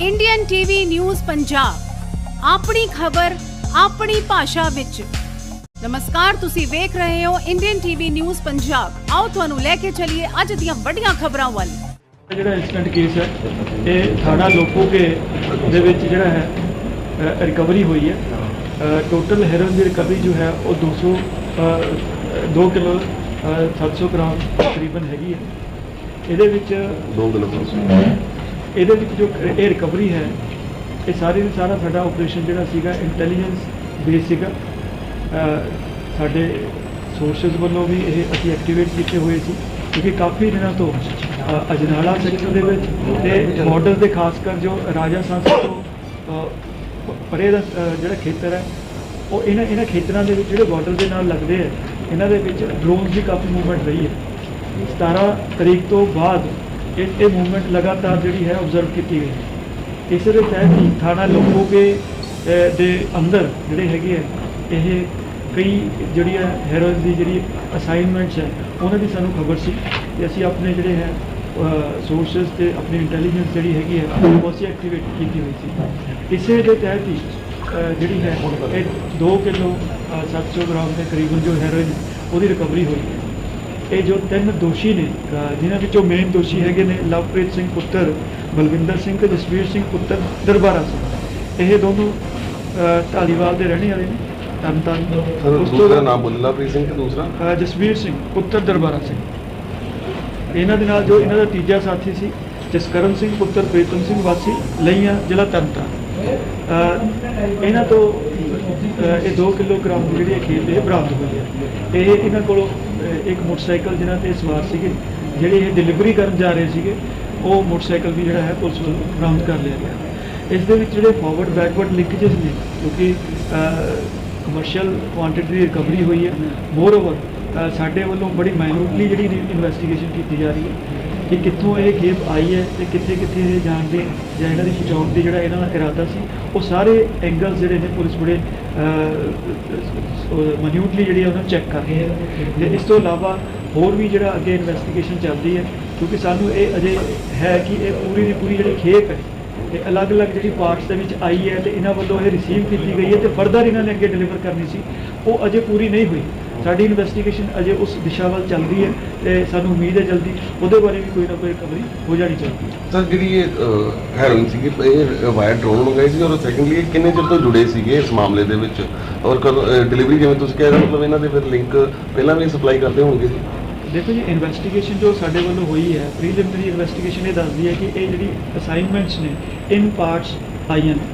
Indian TV news Punjab ਆਪਣੀ ਖਬਰ ਆਪਣੀ ਭਾਸ਼ਾ ਵਿੱਚ। ਨਮਸਕਾਰ ਤੁਸੀਂ ਵੇਖ ਰਹੇ ਹੋ ਇੰਡੀਅਨ ਟੀਵੀ ਨਿਊਜ਼ ਪੰਜਾਬ ਆਓ ਤੁਹਾਨੂੰ ਲੈ ਕੇ ਚੱਲੀਏ ਅੱਜ ਦੀਆਂ ਵੱਡੀਆਂ ਖਬਰਾਂ ਵੱਲ। ਜਿਹੜਾ ਇਨਸੀਡੈਂਟ ਕੇਸ ਹੈ ਇਹ ਥਾਣਾ ਲੋਪੋਕੇ ਦੇ ਵਿੱਚ ਜਿਹੜਾ ਹੈ ਰਿਕਵਰੀ ਹੋਈ ਹੈ। ਟੋਟਲ ਹੈਰੋਇਨ ਦੀ ਰਿਕਵਰੀ ਜੋ ਹੈ ਉਹ 200 ਅ, 2 ਕਿਲੋ ਅ, 700 ਗ੍ਰਾਮ ਤਕਰੀਬਨ ਹੈਗੀ ਹੈ। ਇਹਦੇ ਵਿੱਚ 2 ਕਿਲੋ ਇਹਦੇ ਵਿੱਚ ਜੋ ਇਹ ਰਿਕਵਰੀ ਹੈ, ਇਹ ਸਾਰੇ ਦਾ ਸਾਰਾ ਸਾਡਾ ਆਪਰੇਸ਼ਨ ਜਿਹੜਾ ਸੀਗਾ ਇੰਟੈਲੀਜੈਂਸ ਬੇਸ ਸੀਗਾ। ਸਾਡੇ ਸੋਰਸਸ ਵੱਲੋਂ ਵੀ ਇਹ ਅਸੀਂ ਐਕਟੀਵੇਟ ਕੀਤੇ ਹੋਏ ਸੀ, ਕਿਉਂਕਿ ਕਾਫੀ ਦਿਨਾਂ ਤੋਂ ਅਜਨਾਲਾ ਸੈਕਟਰ ਦੇ ਵਿੱਚ ਤੇ ਬਾਰਡਰ ਦੇ ਖਾਸ ਕਰ ਜੋ ਰਾਜਾ ਸਾਂਸਦ ਤੋਂ ਪਰੇ ਦਾ ਜਿਹੜਾ ਖੇਤਰ ਹੈ, ਉਹ ਇਹਨਾਂ ਇਹਨਾਂ ਖੇਤਰਾਂ ਦੇ ਵਿੱਚ ਜਿਹੜੇ ਬਾਰਡਰ ਦੇ ਨਾਲ ਲੱਗਦੇ ਆ ਇਹਨਾਂ ਦੇ ਵਿੱਚ ਡਰੋਨਸ ਦੀ ਕਾਫੀ ਮੂਵਮੈਂਟ ਰਹੀ ਹੈ। 17 ਤਰੀਕ ਤੋਂ ਬਾਅਦ ਇਹ ਇਹ ਮੂਵਮੈਂਟ ਲਗਾਤਾਰ ਜਿਹੜੀ ਹੈ ਆਬਜ਼ਰਵ ਕੀਤੀ ਗਈ ਹੈ। ਇਸੇ ਦੇ ਤਹਿਤ ਹੀ ਥਾਣਾ ਲੋਕੋਕੇ ਦੇ ਅੰਦਰ ਜਿਹੜੇ ਹੈਗੇ ਆ, ਇਹ ਕਈ ਜਿਹੜੀ ਹੈ ਹੈਰੋਇਨ ਦੀ ਜਿਹੜੀ ਅਸਾਈਨਮੈਂਟਸ ਹੈ, ਉਹਨਾਂ ਦੀ ਸਾਨੂੰ ਖਬਰ ਸੀ ਕਿ ਅਸੀਂ ਆਪਣੇ ਜਿਹੜੇ ਹੈ ਸੋਰਸਸ ਤੇ ਆਪਣੀ ਇੰਟੈਲੀਜੈਂਸ ਜਿਹੜੀ ਹੈਗੀ ਹੈ, ਉਹ ਅਸੀਂ ਐਕਟੀਵੇਟ ਕੀਤੀ ਹੋਈ ਸੀ। ਇਸੇ ਦੇ ਤਹਿਤ ਹੀ ਜਿਹੜੀ ਹੈ, ਇਹ 2 ਕਿਲੋ 700 ਗ੍ਰਾਮ ਦੇ ਕਰੀਬਨ ਜੋ ਹੈਰੋਇਨ ਉਹਦੀ ਰਿਕਵਰੀ ਹੋਈ। ਹੈ ਇਹ ਜੋ ਤਿੰਨ ਦੋਸ਼ੀ ਨੇ ਜਿਨ੍ਹਾਂ ਵਿੱਚੋਂ ਮੇਨ ਦੋਸ਼ੀ ਹੈਗੇ ਨੇ ਲਵਪ੍ਰੀਤ ਸਿੰਘ ਪੁੱਤਰ ਬਲਵਿੰਦਰ ਸਿੰਘ ਤੇ ਜਸਵੀਰ ਸਿੰਘ ਪੁੱਤਰ ਦਰਬਾਰਾ ਸਿੰਘ। ਇਹ ਦੋਨੋਂ ਢਾਲੀਵਾਲ ਦੇ ਰਹਿਣੇ ਵਾਲੇ ਨੇ। ਤਰਨਤਾਰਨ ਸਰ ਉਸ ਤੋਂ ਦੂਸਰਾ ਬਾਅਦ, ਨਾਮ ਬੋਲਣਾ ਪ੍ਰੀਤ ਸਿੰਘ ਤੇ ਦੂਸਰਾ? ਜਸਵੀਰ ਸਿੰਘ ਪੁੱਤਰ ਦਰਬਾਰਾ ਸਿੰਘ। ਇਹਨਾਂ ਦੇ ਨਾਲ ਜੋ ਇਹਨਾਂ ਦਾ ਤੀਜਾ ਸਾਥੀ ਸੀ ਜਸਕਰਨ ਸਿੰਘ ਪੁੱਤਰ ਪ੍ਰੀਤਮ ਸਿੰਘ ਵਾਸੀ ਲਈਆਂ ਜ਼ਿਲ੍ਹਾ ਤਰਨਤਾਰਨ ਅ, ਇਹਨਾਂ ਤੋਂ ਇਹ 2 ਕਿਲੋਗ੍ਰਾਮ ਦੀ ਜਿਹੜੀ ਖੇਤ ਇਹ ਬਰਾਮਦ ਹੋਈ ਹੈ। ਇਹ ਇਹਨਾਂ ਕੋਲੋਂ ਇੱਕ ਮੋਟਰਸਾਈਕਲ ਜਿਨ੍ਹਾਂ ਤੇ ਸਵਾਰ ਸੀਗੇ, ਜਿਹੜੇ ਇਹ ਡਿਲੀਵਰੀ ਕਰਨ ਜਾ ਰਹੇ ਸੀਗੇ, ਉਹ ਮੋਟਰਸਾਈਕਲ ਵੀ ਜਿਹੜਾ ਹੈ ਪੁਲਿਸ ਵੱਲੋਂ ਬਰਾਮਦ ਕਰ ਲਿਆ ਗਿਆ। ਇਸ ਦੇ ਵਿੱਚ ਜਿਹੜੇ ਫਾਰਵਰਡ ਬੈਕਵਰਡ ਲਿੰਕੇजेस ਨੇ, ਕਿਉਂਕਿ ਕਮਰਸ਼ੀਅਲ ਕੁਆਂਟੀਟੀ ਦੀ ਰਿਕਵਰੀ ਹੋਈ ਹੈ। ਮੋਰ ਓਵਰ ਸਾਡੇ ਵੱਲੋਂ ਬੜੀ ਮਾਈਨਿਊਟਲੀ ਜਿਹੜੀ ਇਨਵੈਸਟੀਗੇਸ਼ਨ ਕੀਤੀ ਜਾ ਰਹੀ ਹੈ। ਕਿ ਕਿੱਥੋਂ ਇਹ ਖੇਪ ਆਈ ਹੈ ਤੇ ਕਿੱਥੇ ਕਿੱਥੇ ਇਹ ਜਾਣ ਦੇ ਜਾਂ ਇਹਨਾਂ ਦੀ ਪਹੁੰਚਾਉਣ ਦੀ ਜਿਹੜਾ ਇਹਨਾਂ ਦਾ ਇਰਾਦਾ ਸੀ, ਉਹ ਸਾਰੇ ਐਂਗਲਸ ਜਿਹੜੇ ਨੇ ਪੁਲਿਸ ਬੜੇ ਮਨਿਊਟਲੀ ਜਿਹੜੀ ਉਹਨਾਂ ਚੈੱਕ ਕਰ ਰਹੀ ਹੈ ਤੇ ਇਸ ਤੋਂ ਇਲਾਵਾ ਹੋਰ ਵੀ ਜਿਹੜਾ ਅੱਗੇ ਇਨਵੈਸਟੀਗੇਸ਼ਨ ਚੱਲਦੀ ਹੈ, ਕਿਉਂਕਿ ਸਾਨੂੰ ਇਹ ਅਜੇ ਹੈ ਕਿ ਇਹ ਪੂਰੀ ਦੀ ਪੂਰੀ ਜਿਹੜੀ ਖੇਪ ਹੈ ਤੇ ਅਲੱਗ-ਅਲੱਗ ਜਿਹੜੀ ਪਾਰਟਸ ਦੇ ਵਿੱਚ ਆਈ ਹੈ ਤੇ ਇਹਨਾਂ ਵੱਲੋਂ ਇਹ ਰਿਸੀਵ ਕੀਤੀ ਗਈ ਹੈ ਤੇ ਫਰਦਰ ਇਹਨਾਂ ਨੇ ਅੱਗੇ ਡਿਲੀਵਰ ਕਰਨੀ ਸੀ, ਉਹ ਅਜੇ ਪੂਰੀ ਨਹੀਂ ਹੋਈ। ਸਾਡੀ ਇਨਵੈਸਟੀਗੇਸ਼ਨ ਅਜੇ ਉਸ ਦਿਸ਼ਾ ਵੱਲ ਚੱਲ ਰਹੀ ਹੈ ਤੇ ਸਾਨੂੰ ਉਮੀਦ ਹੈ ਜਲਦੀ ਉਹਦੇ ਬਾਰੇ ਵੀ ਕੋਈ ਨਾ ਕੋਈ ਰਿਕਵਰੀ ਹੋ ਜਾਣੀ ਚਾਹੀਦੀ ਹੈ। ਸਰ ਜਿਹੜੀ ਇਹ ਹੈਰੋਇਨ ਸੀਗੀ ਇਹ ਵਾਇਰ ਡਰੋਨ ਮੰਗਾਈ ਸੀ ਔਰ ਸੈਕੰਡਲੀ ਇਹ ਕਿੰਨੇ ਚਿਰ ਤੋਂ ਜੁੜੇ ਸੀਗੇ ਇਸ ਮਾਮਲੇ ਦੇ ਵਿੱਚ? ਔਰ ਡਿਲੀਵਰੀ ਜਿਵੇਂ ਤੁਸੀਂ ਕਹਿ ਰਹੇ ਹੋ ਮਤਲਬ ਇਹਨਾਂ ਦੇ ਫਿਰ ਲਿੰਕ ਪਹਿਲਾਂ ਵੀ ਸਪਲਾਈ ਕਰਦੇ ਹੋਣਗੇ ਜੀ? ਦੇਖੋ ਜੀ ਇਨਵੈਸਟੀਗੇਸ਼ਨ ਜੋ ਸਾਡੇ ਵੱਲੋਂ ਹੋਈ ਹੈ ਪ੍ਰੀਲਿਮਿਨਰੀ ਇਨਵੈਸਟੀਗੇਸ਼ਨ ਇਹ ਦੱਸਦੀ ਹੈ ਕਿ ਇਹ ਜਿਹੜੀ ਅਸਾਈਨਮੈਂਟਸ ਨੇ ਇਨ ਪਾਰਟਸ ਆਈਆਂ ਨੇ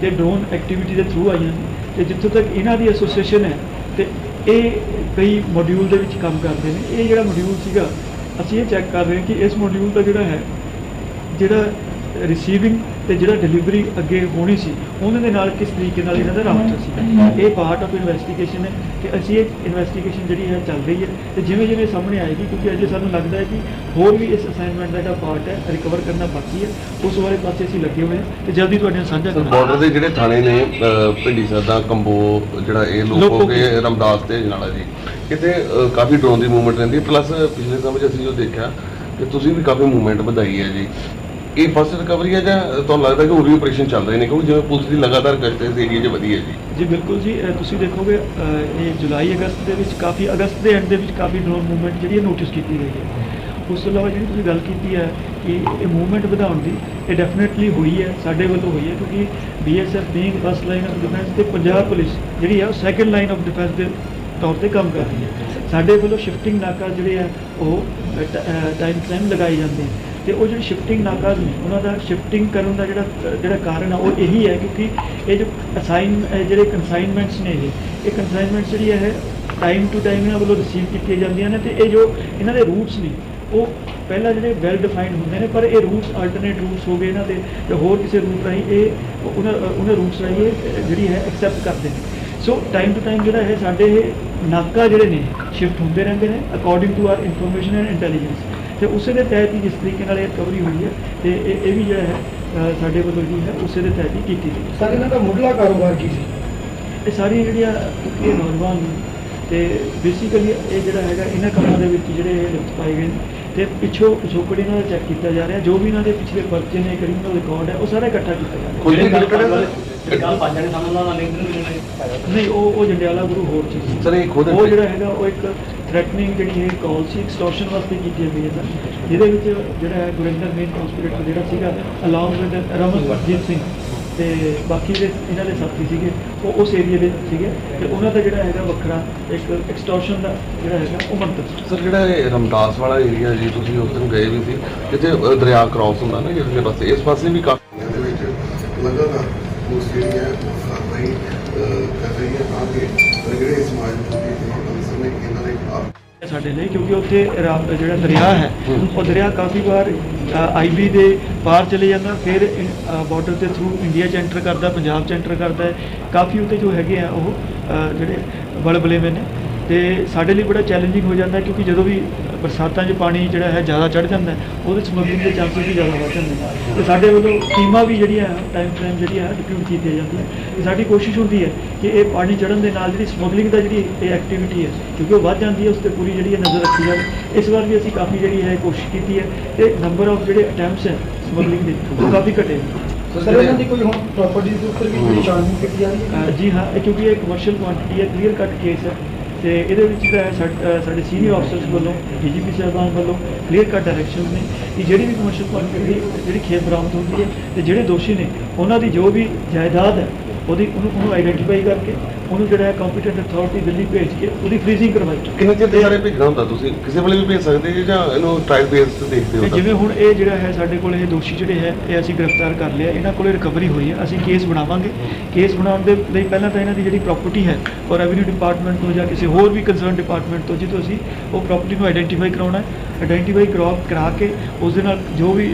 ਤੇ ਡਰੋਨ ਐਕਟੀਵਿਟੀ ਦੇ ਥਰੂ ਆਈਆਂ ਨੇ ਤੇ ਜਿੱਥੋਂ ਤੱਕ ਇਹਨਾਂ ਦੀ ਐਸੋਸੀਏਸ਼ਨ ਹੈ ਇਹ ਕਈ ਮੋਡਿਊਲ ਦੇ ਵਿੱਚ ਕੰਮ ਕਰਦੇ ਨੇ। ਇਹ ਜਿਹੜਾ ਮੋਡਿਊਲ ਸੀਗਾ, ਅਸੀਂ ਇਹ ਚੈੱਕ ਕਰ ਰਹੇ ਹਾਂ ਕਿ ਇਸ ਮੋਡਿਊਲ ਦਾ ਜਿਹੜਾ ਹੈ, ਜਿਹੜਾ ਰਿਸੀਵਿੰਗ ਤੇ ਜਿਹੜਾ ਡਿਲੀਵਰੀ ਅੱਗੇ ਹੋਣੀ ਸੀ ਉਹਨਾਂ ਦੇ ਨਾਲ ਕਿਸ ਤਰੀਕੇ ਨਾਲ ਇਹਨਾਂ ਦਾ ਰਾਬਤਾ ਸੀ? ਇਹ ਪਾਰਟ ਆਫ ਇਨਵੈਸਟੀਗੇਸ਼ਨ ਹੈ ਕਿ ਅਸੀਂ ਇਹ ਇਨਵੈਸਟੀਗੇਸ਼ਨ ਜਿਹੜੀ ਹੈ ਚੱਲ ਰਹੀ ਹੈ ਤੇ ਜਿਵੇਂ ਜਿਵੇਂ ਸਾਹਮਣੇ ਆਏਗੀ ਕਿਉਂਕਿ ਅਜੇ ਸਾਨੂੰ ਲੱਗਦਾ ਹੈ ਕਿ ਹੋਰ ਵੀ ਇਸ ਅਸਾਈਨਮੈਂਟ ਦਾ ਜਿਹੜਾ ਪਾਰਟ ਹੈ ਰਿਕਵਰ ਕਰਨਾ ਬਾਕੀ ਹੈ ਉਸ ਵਾਲੇ ਪਾਸੇ ਅਸੀਂ ਲੱਗੇ ਹੋਏ ਹਾਂ ਤੇ ਜਲਦੀ ਤੁਹਾਡੇ ਨਾਲ ਸਾਂਝਾ ਕਰਾਂਗੇ। ਬਾਰਡਰ ਦੇ ਜਿਹੜੇ ਥਾਣੇ ਨੇ ਭਿੰਡੀ ਸਰਦਾ ਕੰਬੋ ਜਿਹੜਾ ਇਹ ਲੋਕੋ ਲੋਕੋ ਕੇ ਰਮਦਾਸ ਤੇ ਜਨਾਲਾ ਜੀ ਕਿਤੇ ਕਾਫੀ ਡਰੋਨ ਦੀ ਮੂਵਮੈਂਟ ਰਹਿੰਦੀ ਹੈ। ਪਲੱਸ ਪਿਛਲੇ ਸਮੇਂ 'ਚ ਅਸੀਂ ਜੋ ਦੇਖਿਆ ਕਿ ਤੁਸੀਂ ਵੀ ਕਾਫੀ ਮੂਵਮੈਂਟ ਵਧਾਈ ਹੈ ਜੀ। ਇਹ ਫਸਟ ਰਿਕਵਰੀ ਹੈ ਜਾਂ ਤੁਹਾਨੂੰ ਲੱਗਦਾ ਕਿ ਹੋਰ ਵੀ ਆਪਰੇਸ਼ਨ ਚੱਲ ਰਹੇ ਨੇ? ਕਿਉਂਕਿ ਜਿਵੇਂ ਪੁਲਿਸ ਦੀ ਲਗਾਤਾਰ ਗਸ਼ਤ ਇਸ ਏਰੀਆ 'ਚ ਵਧੀ ਹੈ ਜੀ। ਜੀ, ਬਿਲਕੁਲ ਜੀ। ਅਹ ਤੁਸੀਂ ਦੇਖੋਗੇ ਅਹ ਇਹ ਜੁਲਾਈ, ਅਗਸਤ ਦੇ ਵਿੱਚ ਕਾਫੀ, ਅਗਸਤ ਦੇ ਐਂਡ ਦੇ ਵਿੱਚ ਕਾਫੀ ਡਰੋਨ ਮੂਵਮੈਂਟ ਜਿਹੜੀ ਹੈ ਨੋਟਿਸ ਕੀਤੀ ਗਈ ਹੈ। ਉਸ ਤੋਂ ਇਲਾਵਾ ਜਿਹੜੀ ਤੁਸੀਂ ਗੱਲ ਕੀਤੀ ਹੈ ਕਿ ਇਹ ਮੂਵਮੈਂਟ ਵਧਾਉਣ ਦੀ, ਇਹ ਡੈਫੀਨਿਟਲੀ ਹੋਈ ਹੈ, ਸਾਡੇ ਵੱਲੋਂ ਹੋਈ ਹੈ, ਕਿਉਂਕਿ BSF being first line of defence ਤੇ ਪੰਜਾਬ ਪੁਲਿਸ ਜਿਹੜੀ ਹੈ ਉਹ ਸੈਕੰਡ ਲਾਈਨ ਆਫ ਡਿਫੈਂਸ ਦੇ ਤੌਰ ਤੇ ਕੰਮ ਕਰ ਰਹੀ ਹੈ। ਸਾਡੇ ਵੱਲੋਂ ਸ਼ਿਫਟਿੰਗ ਨਾਕਾ ਜਿਹੜੇ ਆ ਉਹ ਟਾਈਮ ਟਾਈਮ ਲਗਾਏ ਜਾਂਦੇ ਆ ਤੇ ਉਹ ਜਿਹੜੀ ਸ਼ਿਫਟਿੰਗ ਨਾਕਾਜ਼ ਨੇ, ਉਹਨਾਂ ਦਾ ਸ਼ਿਫਟਿੰਗ ਕਰਨ ਦਾ ਜਿਹੜਾ ਜਿਹੜਾ ਕਾਰਨ ਆ, ਉਹ ਇਹੀ ਹੈ ਕਿਉਂਕਿ ਇਹ ਜੋ ਅਸਾਈਨ ਜਿਹੜੇ ਕਨਸਾਈਨਮੈਂਟਸ ਨੇ ਇਹ ਇਹ ਕਨਸਾਈਨਮੈਂਟਸ ਜਿਹੜੀ ਹੈ ਟਾਈਮ ਟੂ ਟਾਈਮ ਇਹਨਾਂ ਵੱਲੋਂ ਰਿਸੀਵ ਕੀਤੀਆਂ ਜਾਂਦੀਆਂ ਨੇ ਤੇ ਇਹ ਜੋ ਇਹਨਾਂ ਦੇ ਰੂਟਸ ਨੇ, ਉਹ ਪਹਿਲਾਂ ਜਿਹੜੇ ਵੈਲ ਡਿਫਾਈਨਡ ਹੁੰਦੇ ਨੇ, ਪਰ ਇਹ ਰੂਟਸ ਆਲਟਰਨੇਟ ਰੂਟਸ ਹੋ ਗਏ ਇਹਨਾਂ ਦੇ ਤੇ ਹੋਰ ਕਿਸੇ ਰੂਟ ਰਾਹੀਂ ਇਹ, ਉਹਨਾਂ ਉਹਨਾਂ ਰੂਟਸ ਰਾਹੀਂ ਇਹ ਜਿਹੜੀ ਹੈ ਐਕਸੈਪਟ ਕਰਦੇ ਨੇ। ਸੋ ਟਾਈਮ ਟੂ ਟਾਈਮ ਜਿਹੜਾ ਹੈ ਸਾਡੇ ਇਹ ਨਾਕਾ ਜਿਹੜੇ ਨੇ ਸ਼ਿਫਟ ਹੁੰਦੇ ਰਹਿੰਦੇ ਨੇ according to our information and intelligence ਤੇ ਉਸੇ ਦੇ ਤਹਿਤ ਹੀ ਜਿਸ ਤਰੀਕੇ ਨਾਲ ਇਹ ਰਿਕਵਰੀ ਹੋਈ ਹੈ ਤੇ ਇਹ ਇਹ ਵੀ ਜਿਹੜਾ ਹੈ ਸਾਡੇ ਵੱਲੋਂ ਜਿਹੜੀ ਹੈ ਉਸੇ ਦੇ ਤਹਿਤ ਹੀ ਕੀਤੀ ਗਈ ਸਰ ਇਹਨਾਂ ਦਾ ਮੁੱਢਲਾ ਕਾਰੋਬਾਰ ਕੀ ਸੀ? ਇਹ ਸਾਰੀਆਂ ਜਿਹੜੀਆਂ ਇਹ ਨੌਜਵਾਨ ਨੇ ਤੇ ਬੇਸਿਕਲੀ ਇਹ ਜਿਹੜਾ ਹੈਗਾ ਇਹਨਾਂ ਕੰਮਾਂ ਦੇ ਵਿੱਚ ਜਿਹੜੇ ਇਹ ਲਿਪਤ ਪਾਏ ਗਏ ਨੇ ਤੇ ਪਿੱਛੋਂ ਪਿਛੋਕੜੀ ਨਾਲ ਚੈੱਕ ਕੀਤਾ ਜਾ ਰਿਹਾ ਜੋ ਵੀ ਇਹਨਾਂ ਦੇ ਪਿਛਲੇ ਪਰਚੇ ਨੇ ਕ੍ਰਿਮੀਨਲ ਰਿਕਾਰਡ ਹੈ ਉਹ ਸਾਰਾ ਇਕੱਠਾ ਕੀਤਾ ਜਾ ਰਿਹਾ। ਕੋਈ ਨਹੀਂ ਕਨੈਕਟਡ ਹੈ ਸਰ ਗੱਲ ਪੰਜ ਜਣੇ ਸਾਹਮਣੇ ਉਹਨਾਂ ਨਾਲ ਲਿੰਕ ਨਹੀਂ ਨਹੀਂ ਉਹ ਉਹ ਜੰਡਿਆਲਾ ਗੁਰੂ ਹੋਰ ਚੀਜ਼ ਸੀ। Sir, ਇਹ ਖੁਦ ਉਹ ਜਿਹੜਾ ਹੈਗਾ ਉਹ ਇੱਕ ਥ੍ਰੈਟਨਿੰਗ ਜਿਹੜੀ ਹੈ ਕਾਲ ਸੀ ਐਕਸਟੋਰਸ਼ਨ ਵਾਸਤੇ ਕੀਤੀ ਗਈ ਹੈ ਸਰ ਜਿਹਦੇ ਵਿੱਚ ਜਿਹੜਾ ਹੈ ਗੁਰਿੰਦਰ ਮੇਨ ਕਨਸਪੀਰੇਟਰ ਜਿਹੜਾ ਸੀਗਾ ਅਲੋਂਗ ਵਿਦ ਰਮਨਜੀਤ ਸਿੰਘ ਤੇ ਬਾਕੀ ਦੇ ਇਹਨਾਂ ਦੇ ਸਾਥੀ ਸੀਗੇ ਉਹ ਉਸ ਏਰੀਆ ਦੇ ਸੀਗੇ ਤੇ ਉਹਨਾਂ ਦਾ ਜਿਹੜਾ ਹੈਗਾ ਵੱਖਰਾ ਇੱਕ ਐਕਸਟੋਰਸ਼ਨ ਦਾ ਜਿਹੜਾ ਹੈਗਾ ਉਹ ਮੰਤਵ ਸੀ। ਸਰ ਜਿਹੜਾ ਇਹ ਰਮਦਾਸ ਵਾਲਾ ਏਰੀਆ ਜੀ ਤੁਸੀਂ ਉਸ ਦਿਨ ਗਏ ਵੀ ਸੀ ਜਿੱਥੇ ਦਰਿਆ ਕ੍ਰਾਸ ਹੁੰਦਾ ਨਾ ਜਿਹੜੇ ਪਾਸੇ ਇਸ ਪਾਸੇ ਵੀ ਕਾਫੀ ਦੇ ਵਿੱਚ ਲਗਾਤਾਰ ਉਸ ਉਹ ਕਾਰਵਾਈ ਕਰ ਰਹੀ ਹੈ ਤਾਂ ਕਿ ਜਿਹੜੇ ਸਮਾਜ ਨੂੰ ਸਾਡੇ ਲਈ ਕਿਉਂਕਿ ਉੱਥੇ ਰਾ- ਜਿਹੜਾ ਦਰਿਆ ਹੈ ਉਹ ਦਰਿਆ ਕਾਫੀ ਵਾਰ ਆਈਬੀ ਦੇ ਪਾਰ ਚਲੇ ਜਾਂਦਾ ਫਿਰ ਬਾਰਡਰ ਦੇ ਥਰੂ ਇੰਡੀਆ ਚ ਐਂਟਰ ਕਰਦਾ ਪੰਜਾਬ ਚ ਐਂਟਰ ਕਰਦਾ ਹੈ। ਕਾਫੀ ਉੱਤੇ ਜੋ ਹੈਗੇ ਆ ਉਹ ਅ, ਜਿਹੜੇ ਬਲਬਲੇਵੇਂ ਨੇ। ਤੇ ਸਾਡੇ ਲਈ ਬੜਾ ਚੈਲੰਜਿੰਗ ਹੋ ਜਾਂਦਾ ਹੈ ਕਿਉਂਕਿ ਜਦੋਂ ਵੀ ਬਰਸਾਤਾਂ 'ਚ ਪਾਣੀ ਜਿਹੜਾ ਹੈ ਜ਼ਿਆਦਾ ਚੜ ਜਾਂਦਾ ਹੈ ਉਹਦੇ ਸਮਗਲਿੰਗ ਦੇ ਚਾਂਸਸ ਵੀ ਜ਼ਿਆਦਾ ਵੱਧ ਜਾਂਦੇ ਨੇ। ਤੇ ਸਾਡੇ ਵੱਲੋਂ ਟੀਮਾਂ ਵੀ ਜਿਹੜੀਆਂ ਟਾਈਮ ਫਰੇਮ ਜਿਹੜੀ ਹੈ ਡਿਪਿਊਟ ਕੀਤੀਆਂ ਜਾਂਦੀਆਂ ਤੇ ਸਾਡੀ ਕੋਸ਼ਿਸ਼ ਹੁੰਦੀ ਹੈ ਕਿ ਇਹ ਪਾਣੀ ਚੜਨ ਦੇ ਨਾਲ ਜਿਹੜੀ ਸਮਗਲਿੰਗ ਦਾ ਜਿਹੜੀ ਇਹ ਐਕਟੀਵਿਟੀ ਹੈ ਕਿਉਂਕਿ ਉਹ ਵੱਧ ਜਾਂਦੀ ਹੈ ਉਸ ਤੇ ਪੂਰੀ ਜਿਹੜੀ ਹੈ ਨਜ਼ਰ ਰੱਖੀ ਜਾਵੇ। ਇਸ ਵਾਰ ਵੀ ਅਸੀਂ ਕਾਫੀ ਜਿਹੜੀ ਹੈ ਕੋਸ਼ਿਸ਼ ਕੀਤੀ ਹੈ ਤੇ ਨੰਬਰ ਆਫ ਜਿਹੜੇ ਅਟੈਂਪਟਸ ਹੈ ਸਮਗਲਿੰਗ ਦੇ ਉਹ ਕਾਫੀ ਘਟੇ ਨੇ। ਸਰ ਇਹਨਾਂ ਦੀ ਕੋਈ ਹੁਣ ਪ੍ਰਾਪਰਟੀ ਦੇ ਉੱਪਰ ਵੀ ਕੋਈ ਛਾਣਬੀਨ ਕੀਤੀ ਜਾ ਰਹੀ ਹੈ? ਜੀ ਹਾਂ ਕਿਉਂਕਿ ਇਹ ਕਮਰਸ਼ੀਅਲ ਕੁਆਂਟੀਟੀ ਹੈ ਕਲੀਅਰ ਕੱਟ ਕੇਸ ਹੈ। ਤੇ ਇਹਦੇ ਵਿੱਚ ਜਿਹੜਾ ਸਾਡ- ਸਾਡੇ ਸੀਨੀਅਰ ਅਫਸਰਸ ਵੱਲੋਂ ਡੀਜੀਪੀ ਸਾਹਿਬਾਨ ਵੱਲੋਂ ਕਲੀਅਰ ਕੱਟ ਡਾਇਰੈਕਸ਼ਨ ਨੇ, ਕਿ ਜਿਹੜੀ ਵੀ ਕਮਰਸ਼ੀਅਲ ਕੁਆਂਟੀਟੀ ਜਿਹੜੀ ਖੇਤ ਬਰਾਮਦ ਹੁੰਦੀ ਹੈ ਤੇ ਜਿਹੜੇ ਦੋਸ਼ੀ ਨੇ, ਉਹਨਾਂ ਦੀ ਜੋ ਵੀ ਜਾਇਦਾਦ ਹੈ, ਉਹਦੀ ਉਹਨੂੰ ਉਹਨੂੰ ਆਈਡੈਂਟੀਫਾਈ ਕਰਕੇ ਉਹਨੂੰ ਜਿਹੜਾ ਹੈ ਕੰਪੀਟੈਂਟ ਅਥਾਰਟੀ ਦਿੱਲੀ ਭੇਜ ਕੇ ਉਹਦੀ ਫ੍ਰੀਜ਼ਿੰਗ ਕਰਵਾਈ। ਕਿੰਨੇ ਚਿਰ ਦੇ ਸਾਰੇ ਭੇਜਣਾ ਹੁੰਦਾ ਤੁਸੀਂ? ਕਿਸੇ ਵੇਲੇ ਵੀ ਭੇਜ ਸਕਦੇ ਜੀ ਜਾਂ ਇਹਨੂੰ ਟ੍ਰਾਇਲ ਬੇਸ ਤੇ ਦੇਖਦੇ ਹੋ ਤੇ ਜਿਵੇਂ ਹੁਣ ਇਹ ਜਿਹੜਾ ਹੈ ਸਾਡੇ ਕੋਲ ਇਹ ਦੋਸ਼ੀ ਜਿਹੜੇ ਹੈ ਇਹ ਅਸੀਂ ਗ੍ਰਿਫਤਾਰ ਕਰ ਲਿਆ ਇਹਨਾਂ ਕੋਲੇ ਰਿਕਵਰੀ ਹੋਈ ਹੈ ਅਸੀਂ ਕੇਸ ਬਣਾਵਾਂਗੇ। ਕੇਸ ਬਣਾਉਣ ਦੇ ਲਈ ਪਹਿਲਾਂ ਤਾਂ ਇਹਨਾਂ ਦੀ ਜਿਹੜੀ ਪ੍ਰਾਪਰਟੀ ਹੈ ਔਰ ਰੈਵਨਿਊ ਡਿਪਾਰਟਮੈਂਟ ਤੋਂ ਜਾਂ ਕਿਸੇ ਹੋਰ ਵੀ ਕੰਸਰਨ ਡਿਪਾਰਟਮੈਂਟ ਤੋਂ ਜਿੱਥੋਂ ਅਸੀਂ ਉਹ ਪ੍ਰਾਪਰਟੀ ਨੂੰ ਆਈਡੈਂਟੀਫਾਈ ਕਰਾਉਣਾ ਹੈ। ਆਈਡੈਂਟੀਫਾਈ ਕਰਾ ਕਰਾ ਕੇ ਉਸ ਦੇ ਨਾਲ ਜੋ ਵੀ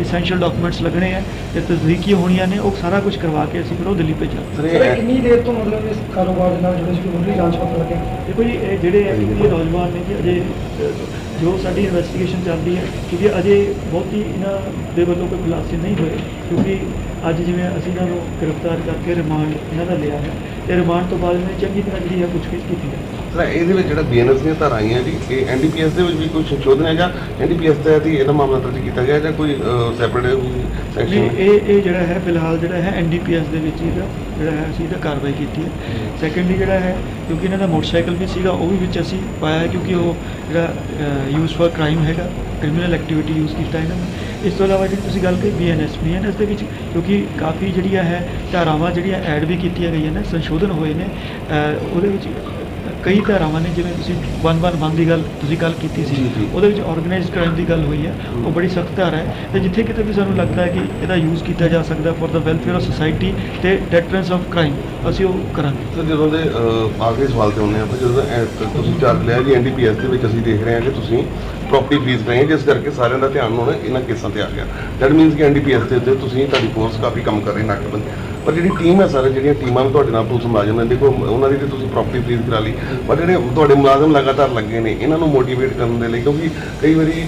ਇਸੈਂਸ਼ੀਅਲ ਡਾਕੂਮੈਂਟਸ ਲੱਗਣੇ ਆ ਤੇ ਤਸਦੀਕੀਆਂ ਹੋਣੀਆਂ ਨੇ ਉਹ ਸਾਰਾ ਕੁਝ ਕਰਵਾ ਕੇ ਅਸੀਂ ਫਿਰ ਉਹ ਦਿੱਲੀ ਭੇਜਾਂਗੇ। ਸਰ ਕਿੰਨੀ ਦੇਰ ਤੋਂ ਮਤਲਬ ਇਸ ਕਾਰੋਬਾਰ ਦੇ ਨਾਲ ਜੁੜੇ ਸੀ ਮੁੱਢਲੀ ਜਾਂਚ ਪਤਾ ਲੱਗਿਆ ਦੇਖੋ ਜੀ, ਇਹ ਜਿਹੜੇ ਇਹ ਨੌਜਵਾਨ ਨੇ ਜੀ, ਅਜੇ ਜੋ ਸਾਡੀ ਇਨਵੈਸਟੀਗੇਸ਼ਨ ਚੱਲਦੀ ਹੈ, ਕਿਉਂਕਿ ਅਜੇ ਬਹੁਤੀ ਇਹਨਾਂ ਦੇ ਵੱਲੋਂ ਕੋਈ ਖੁਲਾਸੇ ਨਹੀਂ ਹੋਏ, ਕਿਉਂਕਿ ਅੱਜ ਜਿਵੇਂ ਅਸੀਂ ਇਹਨਾਂ ਨੂੰ ਗ੍ਰਿਫਤਾਰ ਕਰਕੇ ਰਿਮਾਂਡ ਇਹਨਾਂ ਦਾ ਲਿਆ ਹੈ, ਤੇ ਰਿਮਾਂਡ ਤੋਂ ਬਾਅਦ ਇਹਨਾਂ ਚੰਗੀ ਤਰ੍ਹਾਂ ਜਿਹੜੀ ਹੈ ਪੁੱਛਗਿੱਛ ਕੀਤੀ ਹੈ। ਸਰ ਇਹਦੇ ਵਿੱਚ ਜਿਹੜਾ ਬੀਐਨਐਸ ਦੀਆਂ ਧਾਰਾਂ ਆਈਆਂ ਜੀ, ਇਹ ਐਨਡੀਪੀਐਸ ਦੇ ਵਿੱਚ ਵੀ ਕੋਈ ਸੰਸ਼ੋਧਨ ਹੈ ਜਾਂ ਐਨਡੀਪੀਐਸ ਤਹਿਤ ਹੀ ਇਹਦਾ ਮਾਮਲਾ ਦਰਜ ਕੀਤਾ ਗਿਆ ਜਾਂ ਕੋਈ ਸੈਪਰੇਟ ਸੈਕਸ਼ਨ ਇਹ ਇਹ ਜਿਹੜਾ ਹੈ, ਫਿਲਹਾਲ ਜਿਹੜਾ ਹੈ, ਐਨਡੀਪੀਐਸ ਦੇ ਵਿੱਚ ਇਹਦਾ, ਜਿਹੜਾ ਹੈ, ਅਸੀਂ ਇਹਦਾ ਕਾਰਵਾਈ ਕੀਤੀ ਹੈ। ਸੈਕੰਡਲੀ ਜਿਹੜਾ ਹੈ, ਕਿਉਂਕਿ ਇਹਨਾਂ ਦਾ ਮੋਟਰਸਾਈਕਲ ਵੀ ਸੀਗਾ, ਉਹ ਵੀ ਵਿੱਚ ਅਸੀਂ ਪਾਇਆ ਹੈ, ਕਿਉਂਕਿ ਉਹ ਜਿਹੜਾ ਯੂਜ਼ ਫॉर ਕ੍ਰਾਈਮ ਹੈਗਾ ਕ੍ਰਿਮੀਨਲ ਐਕਟੀਵਿਟੀ ਯੂਜ਼ ਕੀਤਾ ਇਹਨਾਂ ਨੇ। ਇਸ ਤੋਂ ਇਲਾਵਾ ਜਿਹੜੀ ਤੁਸੀਂ ਗੱਲ ਕਹੀ, ਬੀਐਨਐਸ ਬੀਐਨਐਸ ਦੇ ਵਿੱਚ, ਕਿਉਂਕਿ ਕਾਫੀ ਜਿਹੜੀਆਂ ਹੈ, ਧਾਰਾਵਾਂ ਜਿਹੜੀਆਂ ਐਡ ਵੀ ਕੀਤੀਆਂ ਗਈਆਂ ਨੇ, ਸੰਸ਼ੋਧਨ ਹੋਏ ਨੇ ਉਹਦੇ ਵਿੱਚ ਕਈ ਧਾਰਾਵਾਂ ਨੇ ਜਿਵੇਂ ਤੁਸੀਂ 111 ਦੀ ਗੱਲ ਤੁਸੀਂ ਗੱਲ ਕੀਤੀ ਸੀ। ਉਹਦੇ ਵਿੱਚ ਆਰਗੇਨਾਈਜ਼ਡ ਕ੍ਰਾਈਮ ਦੀ ਗੱਲ ਹੋਈ ਹੈ ਉਹ ਬੜੀ ਸਖਤ ਧਾਰਾ ਹੈ। ਤੇ ਜਿੱਥੇ ਕਿਤੇ ਵੀ ਸਾਨੂੰ ਲੱਗਦਾ ਹੈ ਕਿ ਇਹਦਾ ਯੂਜ਼ ਕੀਤਾ ਜਾ ਸਕਦਾ for the welfare of society ਤੇ ਡੈਟਰੈਂਸ ਆਫ ਕ੍ਰਾਈਮ ਅਸੀਂ ਉਹ ਕਰਾਂਗੇ। ਸਰ ਜਦੋਂ ਦੇ ਆਖਰੀ ਸਵਾਲ ਤੇ ਆਉਂਦੇ ਆਪਾਂ ਜਦੋਂ ਤੁਸੀਂ ਚਾਰਜ ਲਿਆ ਜੀ ਐਨਡੀਪੀਐਸ ਦੇ ਵਿੱਚ ਅਸੀਂ ਦੇਖ ਰਹੇ ਹਾਂ ਕਿ ਤੁਸੀਂ ਪ੍ਰਾਪਰਟੀ ਫੀਸ ਰਹੇ ਜਿਸ ਕਰਕੇ ਸਾਰਿਆਂ ਦਾ ਧਿਆਨ ਹੁਣ ਇਹਨਾਂ ਕੇਸਾਂ ਤੇ ਆ ਗਿਆ। ਦੈਟ ਮੀਨਸ ਕਿ ਐਨਡੀਪੀਐਸ ਦੇ ਉੱਤੇ ਤੁਸੀਂ ਤੁਹਾਡੀ ਫੋਰਸ ਕਾਫੀ ਕੰਮ ਕਰ ਰਹੀ ਨਾਕਾਬੰਦੀ। ਪਰ ਜਿਹੜੀ ਟੀਮ ਹੈ ਸਰ ਜਿਹੜੀਆਂ ਟੀਮਾਂ ਵੀ ਤੁਹਾਡੇ ਨਾਲ ਪੁਲਿਸ ਮੁਲਾਜ਼ਮ ਨੇ ਦੇਖੋ ਉਹਨਾਂ ਦੀ ਤੇ ਤੁਸੀਂ ਪ੍ਰੋਪਰਟੀ ਫਰੀਜ਼ ਕਰਾ ਲਈ। ਪਰ ਜਿਹੜੇ ਤੁਹਾਡੇ ਮੁਲਾਜ਼ਮ ਲਗਾਤਾਰ ਲੱਗੇ ਨੇ, ਇਹਨਾਂ ਨੂੰ ਮੋਟੀਵੇਟ ਕਰਨ ਦੇ ਲਈ, ਕਿਉਂਕਿ ਕਈ ਵਾਰੀ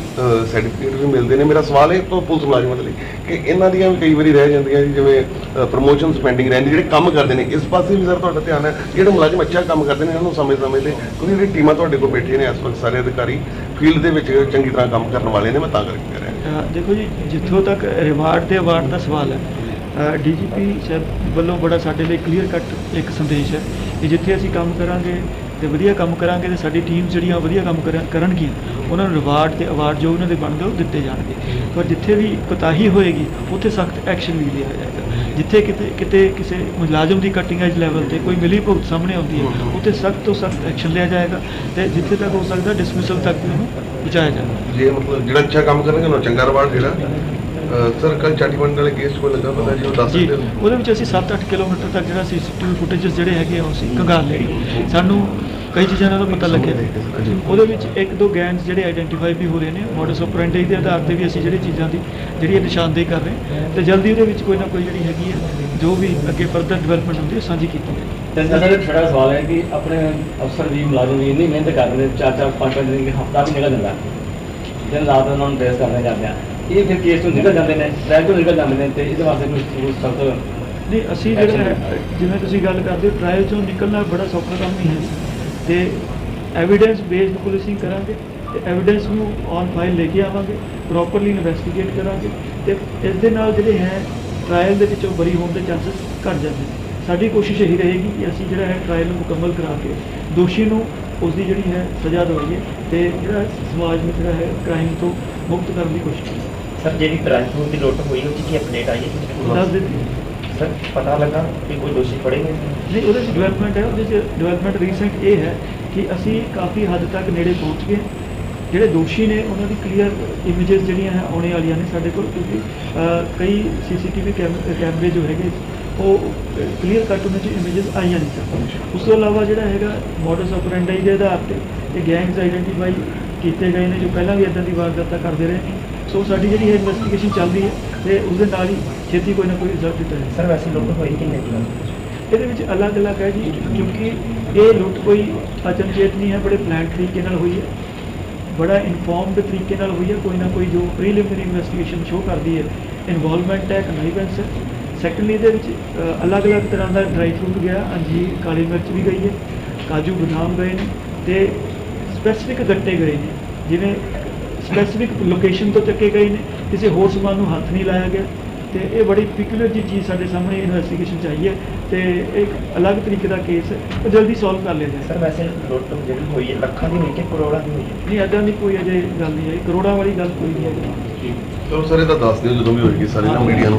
ਸਰਟੀਫਿਕੇਟ ਵੀ ਮਿਲਦੇ ਨੇ। ਮੇਰਾ ਸਵਾਲ ਇਹ ਤੋਂ ਪੁਲਿਸ ਮੁਲਾਜ਼ਮਾਂ ਦੇ ਲਈ ਕਿ ਇਹਨਾਂ ਦੀਆਂ ਵੀ ਕਈ ਵਾਰੀ ਰਹਿ ਜਾਂਦੀਆਂ ਜੀ, ਜਿਵੇਂ ਪ੍ਰੋਮੋਸ਼ਨ ਪੈਂਡਿੰਗ ਰਹਿੰਦੀ, ਜਿਹੜੇ ਕੰਮ ਕਰਦੇ ਨੇ। ਇਸ ਪਾਸੇ ਵੀ ਸਰ ਤੁਹਾਡਾ ਧਿਆਨ ਹੈ, ਜਿਹੜੇ ਮੁਲਾਜ਼ਮ ਅੱਛਾ ਕੰਮ ਕਰਦੇ ਨੇ, ਇਹਨਾਂ ਨੂੰ ਸਮੇਂ-ਸਮੇਂ ਤੇ, ਕਿਉਂਕਿ ਜਿਹੜੀ ਟੀਮਾਂ ਤੁਹਾਡੇ ਕੋਲ ਬੈਠੇ ਨੇ, ਇਸ ਵਕਤ ਸਾਰੇ ਅਧਿਕਾਰੀ ਫੀਲਡ ਦੇ ਵਿੱਚ ਚੰਗੀ ਤਰ੍ਹਾਂ ਕੰਮ ਕਰਨ ਵਾਲੇ ਨੇ, ਮੈਂ ਤਾਂ ਕਰਕੇ ਕਹਿ ਰਿਹਾ। ਦੇਖੋ ਜੀ, ਜਿੱਥੋਂ ਤੱਕ ਰਿਵਾਰਡ ਤੇ ਅਵਾਰਡ ਦਾ ਸਵਾਲ ਹੈ ਡੀਜੀਪੀ ਸਾਹਿਬ ਵੱਲੋਂ ਬੜਾ ਸਾਡੇ ਲਈ ਕਲੀਅਰ ਕੱਟ ਇੱਕ ਸੰਦੇਸ਼ ਹੈ ਕਿ ਜਿੱਥੇ ਅਸੀਂ ਕੰਮ ਕਰਾਂਗੇ ਤੇ ਵਧੀਆ ਕੰਮ ਕਰਾਂਗੇ ਤੇ ਸਾਡੀ ਟੀਮ ਜਿਹੜੀਆਂ ਵਧੀਆ ਕੰਮ ਕਰਨ- ਕਰਨਗੀਆਂ, ਉਹਨਾਂ ਨੂੰ ਰਿਵਾਰਡ ਤੇ ਅਵਾਰਡ ਜੋ ਉਹਨਾਂ ਦੇ ਬਣਦੇ ਉਹ ਦਿੱਤੇ ਜਾਣਗੇ। ਪਰ ਜਿੱਥੇ ਵੀ ਕੋਤਾਹੀ ਹੋਏਗੀ, ਉੱਥੇ ਸਖਤ ਐਕਸ਼ਨ ਵੀ ਲਿਆ ਜਾਏਗਾ। ਜਿੱਥੇ ਕਿਤੇ ਕਿਤੇ ਕਿਸੇ ਮੁਲਾਜ਼ਮ ਦੀ ਕਟਿੰਗ ਐਜ ਲੈਵਲ ਤੇ ਕੋਈ ਮਿਲੀ ਭੁਗਤ ਸਾਹਮਣੇ ਆਉਂਦੀ ਹੈ, ਉੱਥੇ ਸਖਤ ਤੋਂ ਸਖਤ ਐਕਸ਼ਨ ਲਿਆ ਜਾਏਗਾ ਤੇ ਜਿੱਥੇ ਤੱਕ ਹੋ ਸਕਦਾ ਡਿਸਮਿਸਲ ਤੱਕ ਵੀ ਉਹਨੂੰ ਪਹੁੰਚਾਇਆ ਜਾਏਗਾ ਜੇ ਮਤਲਬ ਜਿਹੜਾ ਅੱਛਾ ਕੰਮ ਕਰਨਗੇ, ਉਹਨਾਂ ਚੰਗਾ ਰਿਵਾਰਡ ਜਿਹੜਾ ਸਰ ਕੱਲ ਚਾਟੀਵੰਡ ਵਾਲੇ ਕੇਸ ਕੋਲ ਲੱਗਾ ਪਤਾ ਜੀ ਉਹ ਦੱਸ ਜੀ ਸਕਦੇ ਹੋ? ਉਹਦੇ ਵਿੱਚ ਅਸੀਂ 7-8 ਕਿਲੋਮੀਟਰ ਤੱਕ ਜਿਹੜਾ ਸੀਸੀਟੀਵੀ ਫੁਟੇजेस ਜਿਹੜੇ ਹੈਗੇ ਆ ਉਹ ਅਸੀਂ ਕੰਗਾਲ ਲਏ ਸਾਨੂੰ ਕਈ ਚੀਜ਼ਾਂ ਦਾ ਪਤਾ ਲੱਗਿਆ ਉਹਦੇ ਵਿੱਚ ਇੱਕ ਦੋ ਗੈਂਗਸ ਜਿਹੜੇ ਆਈਡੈਂਟੀਫਾਈ ਵੀ ਹੋ ਰਹੇ ਨੇ ਮੋਡਸ ਆਪਰੈਂਡੀ ਦੇ ਆਧਾਰ ਤੇ ਵੀ ਅਸੀਂ ਜਿਹੜੀ ਚੀਜ਼ਾਂ ਦੀ ਜਿਹੜੀ ਨਿਸ਼ਾਨਦੇਹੀ ਕਰ ਰਹੇ ਤੇ ਜਲਦੀ ਉਹਦੇ ਵਿੱਚ ਕੋਈ ਨਾ ਕੋਈ ਜਿਹੜੀ ਹੈਗੀ ਹੈ ਜੋ ਵੀ ਅੱਗੇ ਫਰਦਰ ਡਿਵੈਲਪਮੈਂਟ ਹੁੰਦੀ ਹੈ ਸਾਂਝੀ ਕੀਤੀ ਜਾਏਗੀ ਤੇ ਸਰ ਇੱਕ ਛੋਟਾ ਸਵਾਲ ਹੈ ਕਿ ਆਪਣੇ ਅਫਸਰ ਵੀ ਮੁਲਾਜ਼ਮ ਵੀ ਇੰਨੀ ਮਿਹਨਤ ਕਰਦੇ ਨੇ ਚਾਰ ਚਾਰ ਪੰਜ ਪੰਜ ਦਿਨ ਹਫਤਾ ਵੀ ਨਿਕਲ ਜਾਂਦਾ। ਦਿਨ ਰਾਤ ਉਹਨਾਂ ਨੂੰ ਟੈਸਟ ਕਰਨੇ ਜਾਂਦੇ ਆ। ਇਹ ਫਿਰ ਕੇਸ ਤੋਂ ਨਿਕਲ ਜਾਂਦੇ ਨੇ ਟ੍ਰੈਕ ਤੋਂ ਨਿਕਲ ਜਾਂਦੇ ਨੇ ਤੇ ਇਹਦੇ ਵਾਸਤੇ ਕੋਈ ਸਖਤ ਨਹੀਂ ਅਸੀਂ ਜਿਹੜਾ ਹੈ, ਜਿਵੇਂ ਤੁਸੀਂ ਗੱਲ ਕਰਦੇ ਹੋ ਟ੍ਰਾਇਲ ਚੋਂ ਨਿਕਲਣਾ ਬੜਾ ਸੌਖਾ ਕੰਮ ਨਹੀਂ ਹੈ। ਤੇ ਐਵੀਡੈਂਸ ਬੇਸਡ ਪੁਲਿਸਿੰਗ ਕਰਾਂਗੇ ਤੇ ਐਵੀਡੈਂਸ ਨੂੰ ਔਨ ਫਾਈਲ ਲੈ ਕੇ ਆਵਾਂਗੇ ਪ੍ਰੋਪਰਲੀ ਇਨਵੈਸਟੀਗੇਟ ਕਰਾਂਗੇ ਤੇ ਇਸ ਦੇ ਨਾਲ ਜਿਹੜੇ ਹੈ ਟ੍ਰਾਇਲ ਦੇ ਵਿੱਚੋਂ ਬਰੀ ਹੋਣ ਦੇ ਚਾਂਸਸ ਘੱਟ ਜਾਂਦੇ ਨੇ। ਸਾਡੀ ਕੋਸ਼ਿਸ਼ ਇਹੀ ਰਹੇਗੀ ਕਿ ਅਸੀਂ ਜਿਹੜਾ ਹੈ ਟ੍ਰਾਇਲ ਨੂੰ ਮੁਕੰਮਲ ਕਰਾ ਕੇ ਦੋਸ਼ੀ ਨੂੰ ਉਸ ਦੀ ਜਿਹੜੀ ਹੈ ਸਜ਼ਾ ਦਵਾਈਏ ਤੇ ਜਿਹੜਾ ਸਮਾਜ ਨੂੰ ਜਿਹੜਾ ਹੈ ਕ੍ਰਾਈਮ ਤੋਂ ਮੁਕਤ ਕਰਨ ਦੀ ਕੋਸ਼ਿਸ਼ ਕਰੀਏ। ਸਰ ਜਿਹੜੀ ਪ੍ਰਾਈਵੇਟ ਦੀ ਲੁੱਟ ਹੋਈ ਉਹਦੀ ਕੀ ਅਪਡੇਟ ਆਈ ਹੈ? ਦੱਸ ਦਿੱਤੀ ਸਰ ਪਤਾ ਲੱਗਾ ਕਿ ਕੋਈ ਦੋਸ਼ੀ ਫੜੇ ਗਏ ਨਹੀਂ ਉਹਦੇ ਵਿੱਚ ਡਿਵੈਲਪਮੈਂਟ ਹੈ ਉਹਦੇ ਵਿੱਚ ਡਿਵੈਲਪਮੈਂਟ ਰੀਸੈਂਟ ਇਹ ਹੈ ਕਿ ਅਸੀਂ ਕਾਫੀ ਹੱਦ ਤੱਕ ਨੇੜੇ ਪਹੁੰਚ ਗਏ। ਜਿਹੜੇ ਦੋਸ਼ੀ ਨੇ ਉਹਨਾਂ ਦੀ ਕਲੀਅਰ ਇਮੇजेस ਜਿਹੜੀਆਂ ਹੈ ਆਉਣੇ ਵਾਲੀਆਂ ਨੇ ਸਾਡੇ ਕੋਲ ਕਿਉਂਕਿ ਕਈ ਸੀਸੀਟੀਵੀ ਕੈਮਰੇ ਜੋ ਹੈਗੇ ਉਹ ਕਲੀਅਰ ਕੱਟ ਉਹਨਾਂ ਚ ਇਮੇजेस ਆਈਆਂ ਨਹੀਂ ਸਰ ਉਸ ਤੋਂ ਇਲਾਵਾ ਜਿਹੜਾ ਹੈਗਾ ਮੋਡਸ ਆਪਰੈਂਡਾਈ ਦੇ ਆਧਾਰ ਤੇ ਇਹ ਗੈਂਗਸ ਆਈਡੈਂਟੀਫਾਈ ਕੀਤੇ ਗਏ ਨੇ ਜੋ ਪਹਿਲਾਂ ਵੀ ਇਦਾਂ ਦੀ ਵਾਰਦਾਤਾਂ ਕਰਦੇ ਰਹੇ ਨੇ। ਸੋ ਸਾਡੀ ਜਿਹੜੀ ਇਹ ਇਨਵੈਸਟੀਗੇਸ਼ਨ ਚੱਲ ਰਹੀ ਹੈ ਤੇ ਉਸ ਦੇ ਨਾਲ ਹੀ ਛੇਤੀ ਕੋਈ ਨਾ ਕੋਈ ਰਿਜ਼ਲਟ ਦਿੱਤਾ ਜਾਏਗਾ। ਸਰ ਵੈਸੇ ਲੁੱਟ ਹੋਈ ਕਿੰਨੇ ਦੀ ਇਹਦੇ ਵਿੱਚ ਅਲੱਗ-ਅਲੱਗ ਹੈ ਜੀ ਕਿਉਂਕਿ ਇਹ ਲੁੱਟ ਕੋਈ ਅਚਨਚੇਤ ਨਹੀਂ ਹੈ ਬੜੇ ਪਲਾਨ ਤਰੀਕੇ ਨਾਲ ਹੋਈ ਹੈ। ਬੜਾ ਇਨਫੋਰਮਡ ਤਰੀਕੇ ਨਾਲ ਹੋਈ ਹੈ ਕੋਈ ਨਾ ਕੋਈ ਜੋ ਪ੍ਰੀਲਿਮਿਨਰੀ ਇਨਵੈਸਟੀਗੇਸ਼ਨ ਸ਼ੋ ਕਰਦੀ ਹੈ ਇਨਵੋਲਵਮੈਂਟ ਹੈ ਕਨਾਈਵੈਂਸ ਹੈ। ਸੈਕੰਡਲੀ ਇਹਦੇ ਵਿੱਚ ਅ, ਅਲੱਗ-ਅਲੱਗ ਤਰ੍ਹਾਂ ਦਾ ਡਰਾਈ ਫਰੂਟ ਗਿਆ ਅੰਜੀਰ ਕਾਲੀ ਮਿਰਚ ਵੀ ਗਈ ਹੈ ਕਾਜੂ ਬਦਾਮ ਗਏ ਨੇ ਤੇ ਸਪੈਸੀਫਿਕ ਗੱਟੇ ਗਏ ਨੇ ਜਿਵੇਂ ਸਪੈਸੀਫਿਕ ਲੋਕੇਸ਼ਨ ਤੋਂ ਚੱਕੇ ਗਏ ਨੇ। ਕਿਸੇ ਹੋਰ ਸਮਾਨ ਨੂੰ ਹੱਥ ਨਹੀਂ ਲਾਇਆ ਗਿਆ। ਤੇ ਇਹ ਬੜੀ ਪਿਕੂਲਰ ਜੀ ਚੀਜ਼ ਸਾਡੇ ਸਾਹਮਣੇ ਇਨਵੈਸਟੀਗੇਸ਼ਨ ਚਾਹੀਏ ਤੇ ਇੱਕ ਅਲੱਗ ਤਰੀਕੇ ਦਾ ਕੇਸ ਹੈ। ਉਹ ਜਲਦੀ ਸੋਲਵ ਕਰ ਲਿਆ ਜਾਏ। ਸਰ ਵੈਸੇ ਲੁੱਟ ਜਿਹੜੀ ਹੋਈ ਹੈ ਲੱਖਾਂ ਦੀ ਹੋਈ ਕਿ ਕਰੋੜਾਂ ਦੀ ਹੋਈ ਹੈ? ਨਹੀਂ ਏਦਾਂ ਦੀ ਕੋਈ ਅਜੇ ਗੱਲ ਨਹੀਂ ਹੈ। ਕਰੋੜਾਂ ਵਾਲੀ ਗੱਲ ਕੋਈ ਨਹੀਂ ਹੈ। ਚਲੋ ਸਰ ਇਹ ਤਾਂ ਦੱਸ ਦਿਓ ਜਦੋਂ ਵੀ ਹੋਏਗੀ ਸਾਰੇ ਨਾ ਮੀਡੀਆ ਨੂੰ।